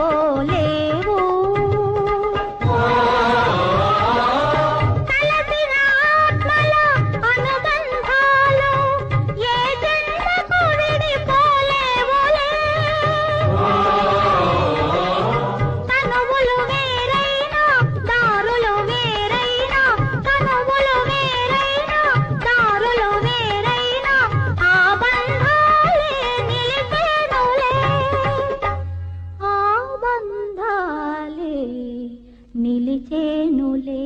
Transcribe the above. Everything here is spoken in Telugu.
போல నిలిచేనులే